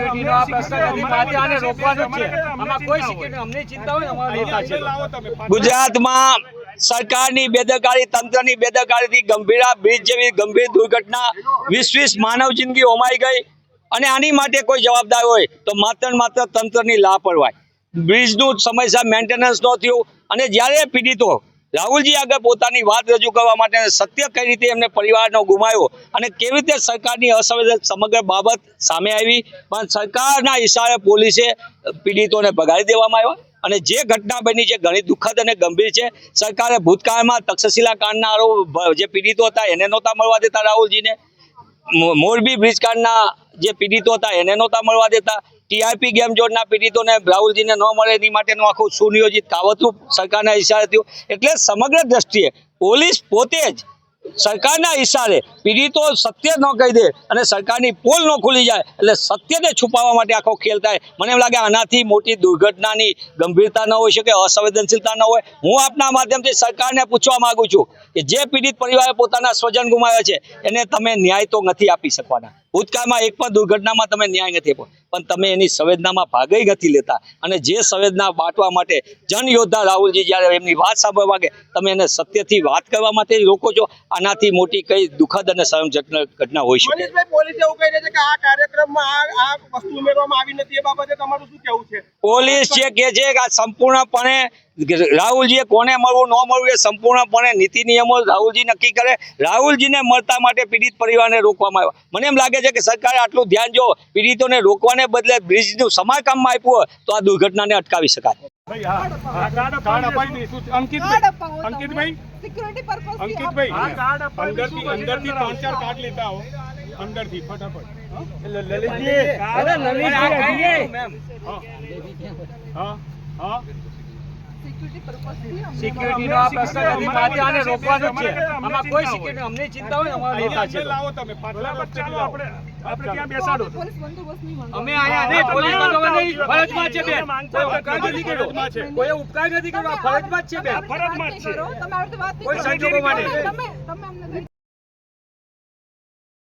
સિક્યુરિટીનો આ પ્રશ્ન નથી મારે આને રોકવાનું છે. આમાં કોઈ સિક્યુરિટી અમને ચિંતા હોય અમારા નેતા છે. ગુજરાતમાં સરકારની બેદરકારી તંત્રની બેદરકારીથી ગંભીર બ્રિજ જેવી ગંભીર દુર્ઘટના વીસ વીસ માનવ જિંદગી હોમાઈ ગઈ અને આની માટે કોઈ જવાબદાર હોય તો માત્ર માત્ર તંત્રની લાપરવાહી. બ્રિજનું સમયસર મેન્ટેનન્સ ન થયું અને જ્યારે પીડિતો રાહુલજી આગળ પોતાની વાત રજૂ કરવા માટે સત્ય કઈ રીતે એમને પરિવારનો ગુમાવ્યો અને કેવી રીતે સરકારની અસંવેદન સમગ્ર બાબત સામે આવી? પણ સરકારના ઇશારે પોલીસે પીડિતોને ભગાડી દેવામાં આવ્યા અને જે ઘટના બની છે ઘણી દુઃખદ અને ગંભીર છે. સરકારે ભૂતકાળમાં તક્ષશિલા કાંડના આરોપ જે પીડિતો હતા એને નહોતા મળવા દેતા રાહુલજીને. મોરબી બ્રિજ કાંડના જે પીડિતો હતા એને નહોતા મળવા દેતા. ટીઆરપી ગેમ ઝોનના પીડિતોને રાહુલજીને ન મળે એની માટેનું આખું સુનિયોજિત કાવતરું સરકારના ઇશારે થયું. એટલે સમગ્ર દ્રષ્ટિએ પોલીસ પોતે જ સરકારના ઇશારે પીડિતો સત્ય ન કહી દે અને સરકારની પોલ ન ખુલી જાય એટલે સત્યને છુપાવવા માટે આખો ખેલ થાય. મને એમ લાગે આનાથી મોટી દુર્ઘટનાની ગંભીરતા ન હોઈ શકે, અસંવેદનશીલતા ન હોય. હું આપના માધ્યમથી સરકારને પૂછવા માગું છું કે જે પીડિત પરિવારે પોતાના સ્વજન ગુમાવ્યા છે, એને તમે ન્યાય તો નથી આપી શકવાના. ભૂતકાળમાં એક પણ દુર્ઘટનામાં તમે ન્યાય નથી આપ્યો. પણ તમે એની સંવેદનામાં ભાગઈ નથી લેતા. અને જે સંવેદના બાંટવા માટે જન યોદ્ધા રાહુલજી જ્યારે એમની વાત સાંભળવા માંગે તમે એને સત્યથી વાત કરવા માટે રોકો છો. આનાથી મોટી કઈ દુઃખદ અને શરમજનક ઘટના હોઈ શકે. પોલીસે છે કે છે? જે છે કે આ સંપૂર્ણપણે રાહુલજીએ કોને મળવું ન મળવું એ સંપૂર્ણપણે નીતિ નિયમો રાહુલજી નક્કી કરે. રાહુલજીને મળતા માટે પીડિત પરિવારને રોકવામાં આવ્યા. મને એમ લાગે છે કે સરકારે આટલું ધ્યાન જો પીડિતોને રોકવાને બદલે બ્રિજનું સમારકામમાં આપ્યું હોય તો આ દુર્ઘટનાને અટકાવી શકાય. અંકિતભાઈ અંકિતભાઈ અંદરથી અંદરથી ત્રણ ચાર કાર્ડ લેતા આવો. અંદરથી ફટાફટ. અરે લલિતજી, મેમ. હા. હા સિક્યુરિટી પર્પઝ આ પ્રશ્ન નથી મારે આને રોકવાનું છે. આમાં કોઈ સિક્યુરિટી અમને ચિંતા હોય ને અમારા નેતા છે. લાવો તમે પાછલા વચ્ચે લાવો. આપણે ત્યાં બેસાડો અમે અહીંયા નહીં પોલીસ બંદોબસ્ત નહીં, ફરજમાં છે બેન કોઈ ઉપકાર નથી છે. કર્યો કોઈ ઉપકાર નથી કર્યો ફરજમાં છે બેન ફરજમાં છે કોઈ સંજોગોમાં નહીં.